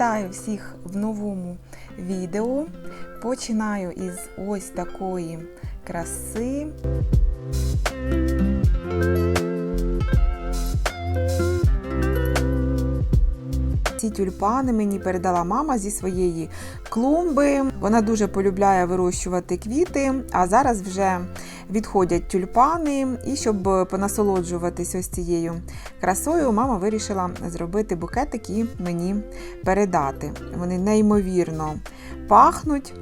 Вітаю всіх в новому відео. Починаю із ось такої краси. Ці тюльпани мені передала мама зі своєї клумби. Вона дуже полюбляє вирощувати квіти, а зараз вже відходять тюльпани. І щоб понасолоджуватись ось цією красою, мама вирішила зробити букетик і мені передати. Вони неймовірно пахнуть.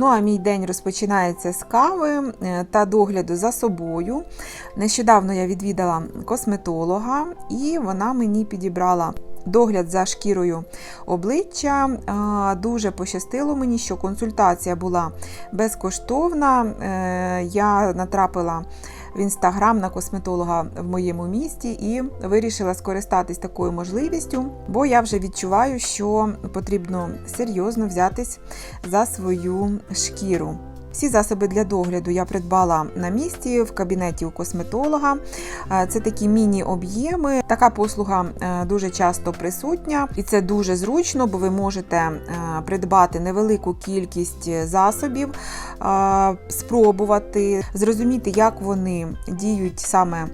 Ну а мій день розпочинається з кави е, та догляду за собою. Нещодавно я відвідала косметолога, і вона мені підібрала. Догляд за шкірою обличчя. Дуже пощастило мені, що консультація була безкоштовна. Е, Я натрапила в інстаграм на косметолога в моєму місті і вирішила скористатись такою можливістю, бо я вже відчуваю, що потрібно серйозно взятись за свою шкіру. Всі засоби для догляду я придбала на місці в кабінеті у косметолога. Е, Це такі міні-об'єми. Така послуга е, дуже часто присутня, і це дуже зручно, бо ви можете е, придбати невелику кількість засобів, спробувати, зрозуміти, як вони діють саме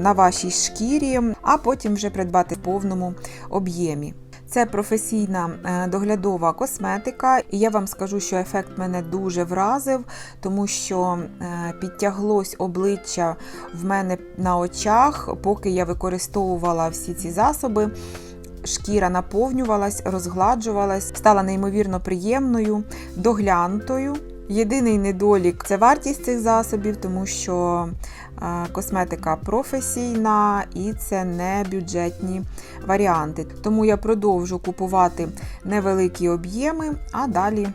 на вашій шкірі, а потім вже придбати в повному об'ємі. Це професійна е, доглядова косметика, і я вам скажу, що ефект мене дуже вразив, тому що е, підтяглось обличчя в мене на очах, поки я використовувала всі ці засоби. Шкіра наповнювалась, розгладжувалась, стала неймовірно приємною, доглянутою. Єдиний недолік це вартість цих засобів, тому що косметика професійна і це не бюджетні варіанти. Тому я продовжу купувати невеликі об'єми, а далі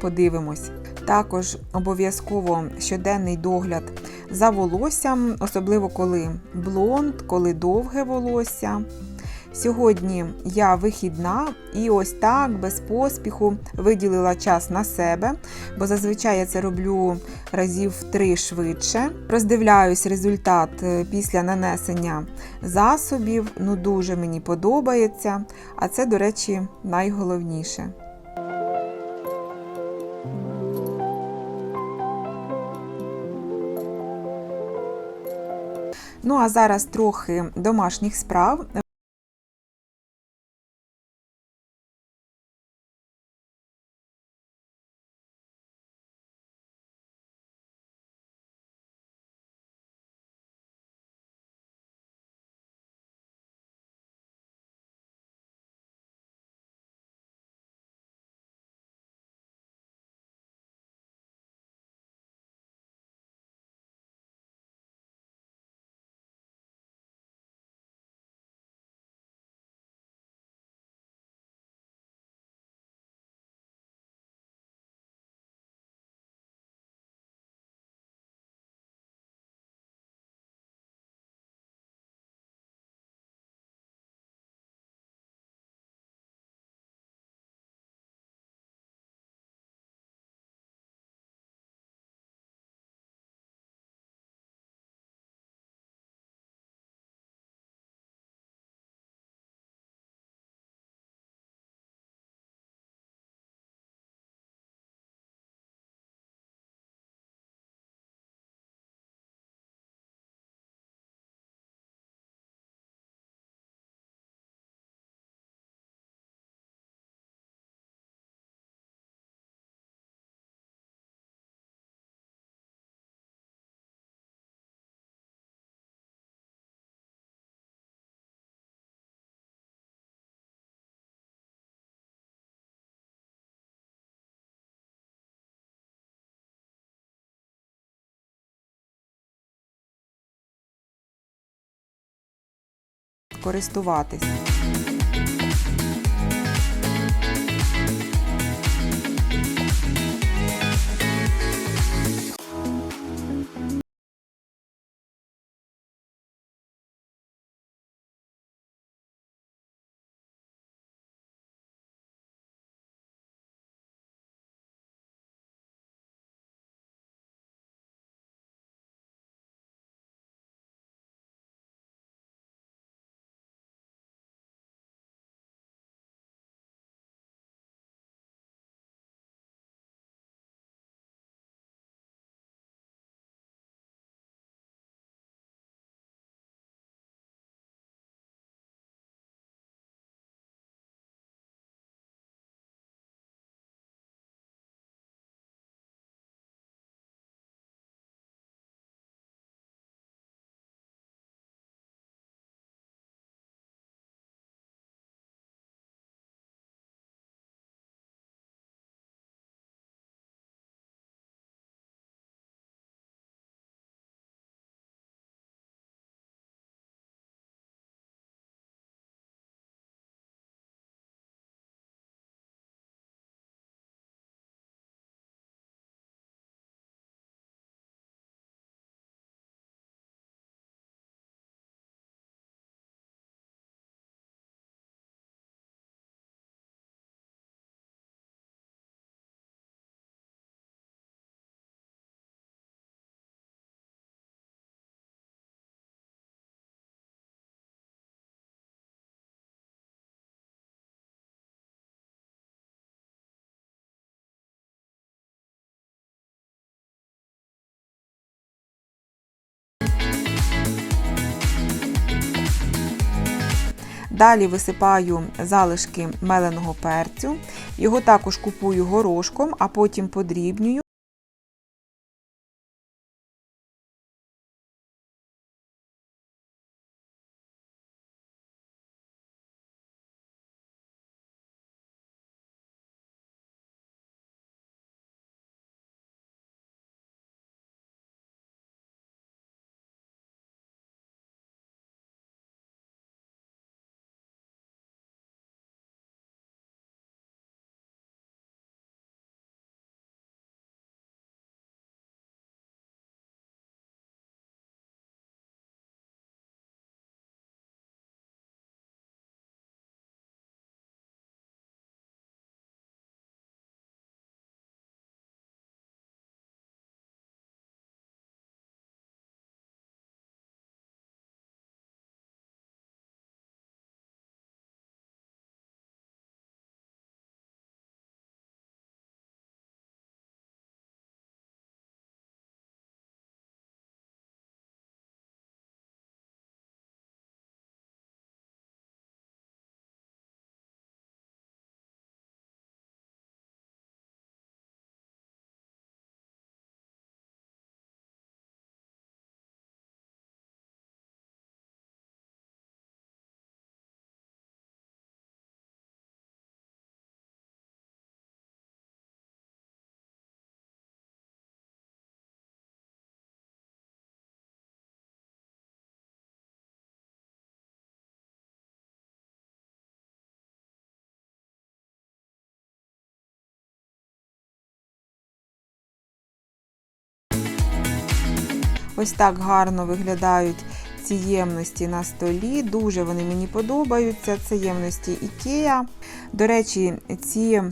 подивимось. Також обов'язково щоденний догляд за волоссям, особливо коли блонд, коли довге волосся. Сьогодні я вихідна і ось так без поспіху виділила час на себе, бо зазвичай я це роблю разів три швидше. Роздивляюсь результат е, після нанесення засобів. Ну, дуже мені подобається. А це, до речі, найголовніше. Ну, а зараз трохи домашніх справ. Користуватись. Далі висипаю залишки меленого перцю. Його також купую горошком, а потім подрібнюю. Ось так гарно виглядають ці ємності на столі. Дуже вони мені подобаються. Це ємності Ікеа. До речі, ці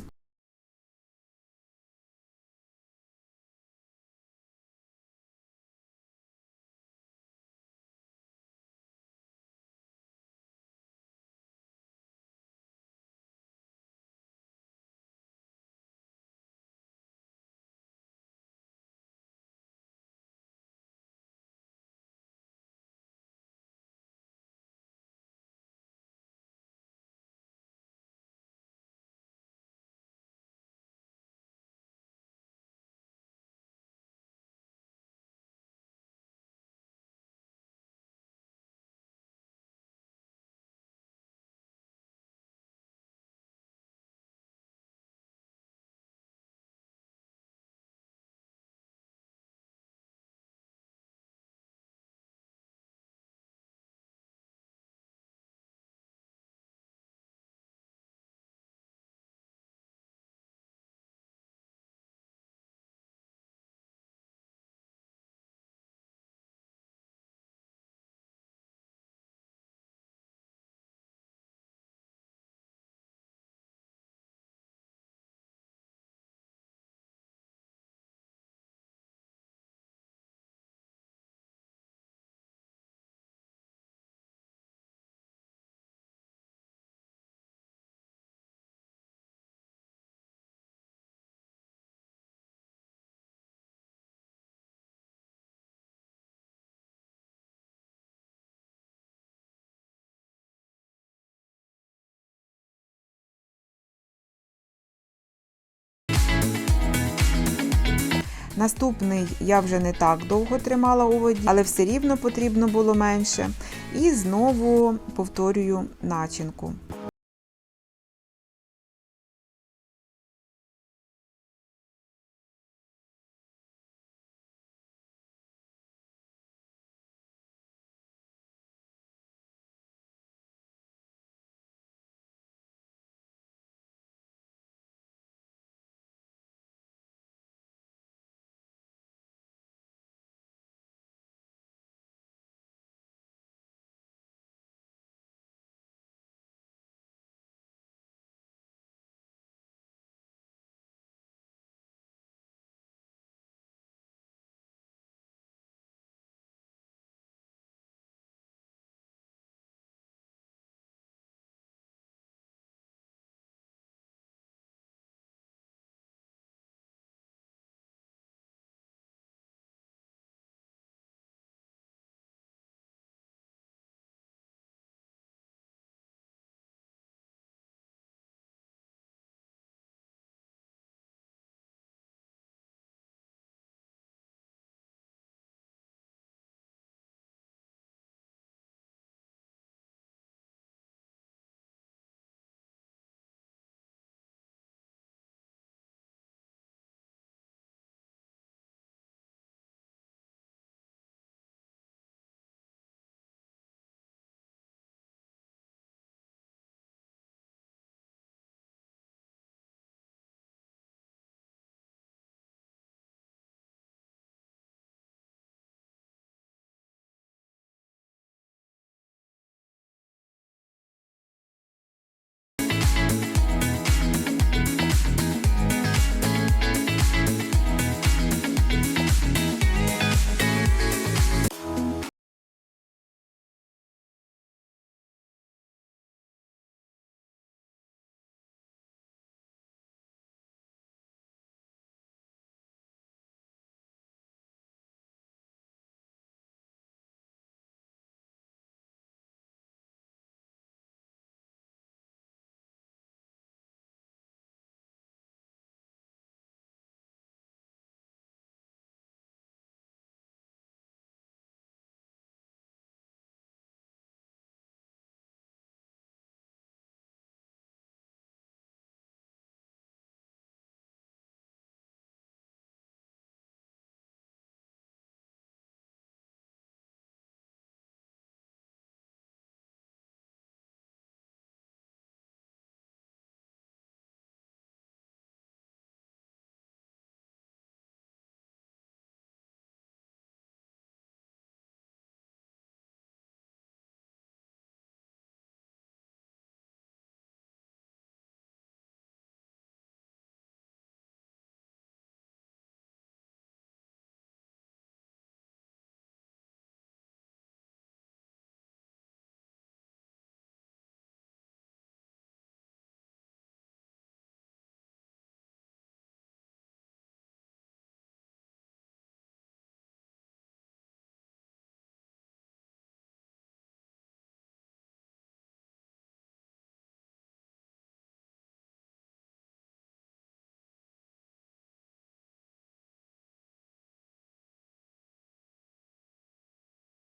Наступний я вже не так довго тримала у воді, але все рівно потрібно було менше. І знову повторюю начинку.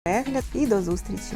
Перегляд і до зустрічі!